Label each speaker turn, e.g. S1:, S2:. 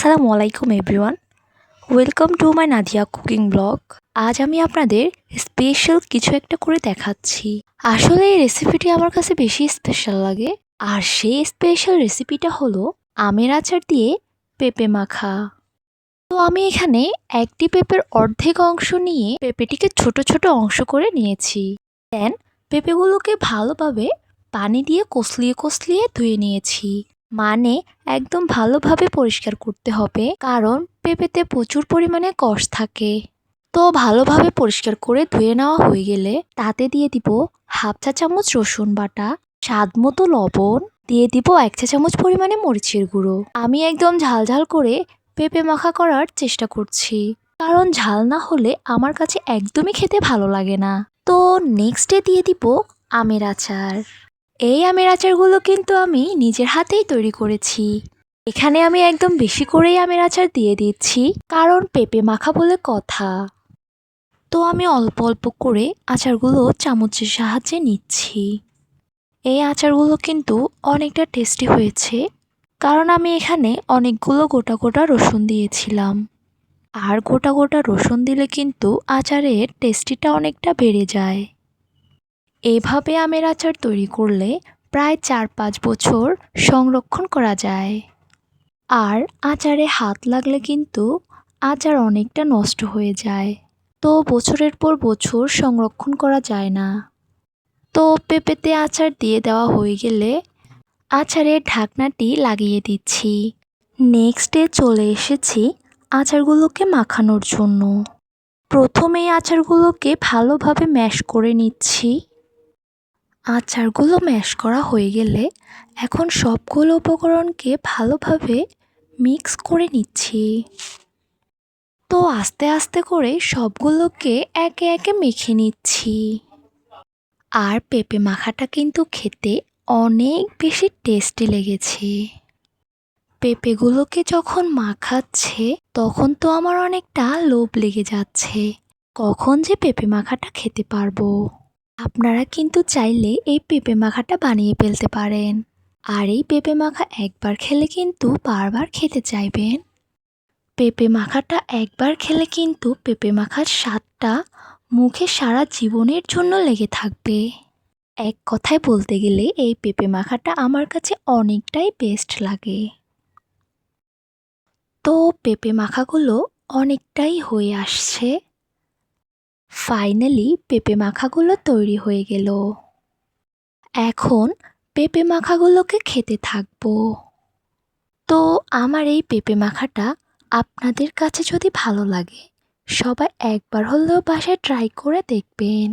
S1: আসসালামু আলাইকুম everyone. Welcome to my Nadia cooking blog. আজ আমি আপনাদের স্পেশাল কিছু একটা করে দেখাচ্ছি। আসলে এই রেসিপিটি আমার কাছে বেশি স্পেশাল লাগে। আর সেই স্পেশাল রেসিপিটা হলো আমের আচার দিয়ে পেঁপে মাখা। তো আমি এখানে একটি পেঁপের অর্ধেক অংশ নিয়ে পেঁপেটিকে ছোট ছোট অংশ করে নিয়েছি। দেন, পেঁপেগুলোকে ভালোভাবে পানি দিয়ে কষলিয়ে কষলিয়ে ধুয়ে নিয়েছি। মানে একদম ভালোভাবে পরিষ্কার করতে হবে, কারণ পেঁপেতে প্রচুর পরিমাণে কষ থাকে। তো ভালোভাবে পরিষ্কার করে ধুয়ে নেওয়া হয়ে গেলে তাতে দিয়ে দিব হাফ চা চামচ রসুন বাটা, স্বাদ মতো লবণ, দিয়ে দিব এক চা চামচ পরিমাণে মরিচের গুঁড়ো। আমি একদম ঝাল ঝাল করে পেঁপে মাখা করার চেষ্টা করছি, কারণ ঝাল না হলে আমার কাছে একদমই খেতে ভালো লাগে না। তো নেক্সট দিয়ে দিব আমের আচার। এই আমের আচারগুলো কিন্তু আমি নিজের হাতেই তৈরি করেছি। এখানে আমি একদম বেশি করেই আমের আচার দিয়ে দিচ্ছি, কারণ পেঁপে মাখা বলে কথা। তো আমি অল্প অল্প করে আচারগুলো চামচের সাহায্যে নিচ্ছি। এই আচারগুলো কিন্তু অনেকটা টেস্টি হয়েছে, কারণ আমি এখানে অনেকগুলো গোটা গোটা রসুন দিয়েছিলাম। আর গোটা গোটা রসুন দিলে কিন্তু আচারের টেস্টিটা অনেকটা বেড়ে যায়। এভাবে আমের আচার তৈরি করলে প্রায় চার পাঁচ বছর সংরক্ষণ করা যায়। আর আচারে হাত লাগলে কিন্তু আচার অনেকটা নষ্ট হয়ে যায়। তো বছরের পর বছর সংরক্ষণ করা যায় না। তো পেঁপেতে আচার দিয়ে দেওয়া হয়ে গেলে আচারের ঢাকনাটি লাগিয়ে দিচ্ছি। নেক্সট ডে চলে এসেছি আচারগুলোকে মাখানোর জন্য। প্রথমে আচারগুলোকে ভালোভাবে ম্যাশ করে নিচ্ছি। আচারগুলো ম্যাশ করা হয়ে গেলে এখন সবগুলো উপকরণকে ভালোভাবে মিক্স করে নিচ্ছি। তো আস্তে আস্তে করে সবগুলোকে একে একে মেখে নিচ্ছি। আর পেঁপে মাখাটা কিন্তু খেতে অনেক বেশি টেস্টি লেগেছে। পেঁপেগুলোকে যখন মাখাচ্ছে, তখন তো আমার অনেকটা লোভ লেগে যাচ্ছে। কখন যে পেঁপে মাখাটা খেতে পারব? আপনারা কিন্তু চাইলে এই পেঁপে মাখাটা বানিয়ে ফেলতে পারেন। আর এই পেঁপে মাখা একবার খেলে কিন্তু বারবার খেতে চাইবেন। পেঁপে মাখাটা একবার খেলে কিন্তু পেঁপে মাখার স্বাদটা মুখে সারা জীবনের জন্য লেগে থাকবে। এক কথায় বলতে গেলে এই পেঁপে মাখাটা আমার কাছে অনেকটাই বেস্ট লাগে। তো পেঁপে মাখাগুলো অনেকটাই হয়ে আসছে। ফাইনালি পেঁপে মাখাগুলো তৈরি হয়ে গেল। এখন পেঁপে মাখাগুলোকে খেতে থাকব। তো আমার এই পেঁপে মাখাটা আপনাদের কাছে যদি ভালো লাগে, সবাই একবার হলেও বাসায় ট্রাই করে দেখবেন।